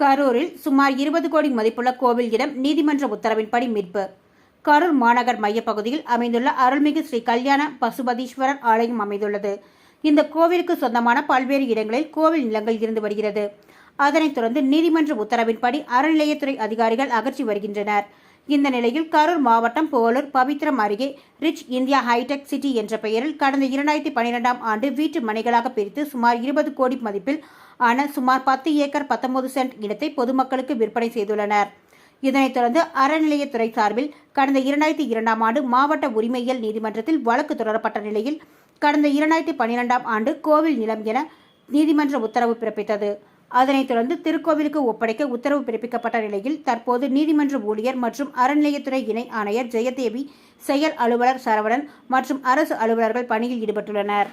கரூரில் சுமார் இருபது கோடி மதிப்புள்ள கோவில் இடம் நீதிமன்ற உத்தரவின்படி மீட்பு. கரூர் மாநகர் மையப்பகுதியில் அமைந்துள்ள அருள்மிகு ஸ்ரீ கல்யாண பசுபதீஸ்வரர் ஆலயம் அமைந்துள்ளது. இந்த கோவிலுக்கு சொந்தமான பல்வேறு இடங்களில் கோவில் நிலங்கள் இருந்து வருகிறது. அதனைத் தொடர்ந்து நீதிமன்ற உத்தரவின்படி அறநிலையத்துறை அதிகாரிகள் அகற்றி வருகின்றனர். இந்த நிலையில் கரூர் மாவட்டம் போலூர் பவித்ரம் அருகே ரிச் இந்தியா ஹைடெக் சிட்டி என்ற பெயரில் கடந்த இரண்டாயிரத்தி பன்னிரெண்டாம் ஆண்டு வீட்டு மனைகளாக பிரித்து சுமார் இருபது கோடி மதிப்பில் ஆன சுமார் பத்து ஏக்கர் பத்தொன்பது சென்ட் இடத்தை பொதுமக்களுக்கு விற்பனை செய்துள்ளனர். இதனைத் தொடர்ந்து அறநிலையத்துறை சார்பில் கடந்த இரண்டாயிரத்தி இரண்டாம் ஆண்டு மாவட்ட உரிமையியல் நீதிமன்றத்தில் வழக்கு தொடரப்பட்ட நிலையில் கடந்த இரண்டாயிரத்தி பன்னிரெண்டாம் ஆண்டு கோவில் நிலம் என நீதிமன்ற உத்தரவு பிறப்பித்தது. அதனைத் தொடர்ந்து திருக்கோவிலுக்கு ஒப்படைக்க உத்தரவு பிறப்பிக்கப்பட்ட நிலையில் தற்போது நீதிமன்ற ஊழியர் மற்றும் அறநிலையத்துறை இணை ஆணையர் ஜெயதேவி செயல் அலுவலர் சரவணன் மற்றும் அரசு அலுவலர்கள் பணியில் ஈடுபட்டுள்ளனர்.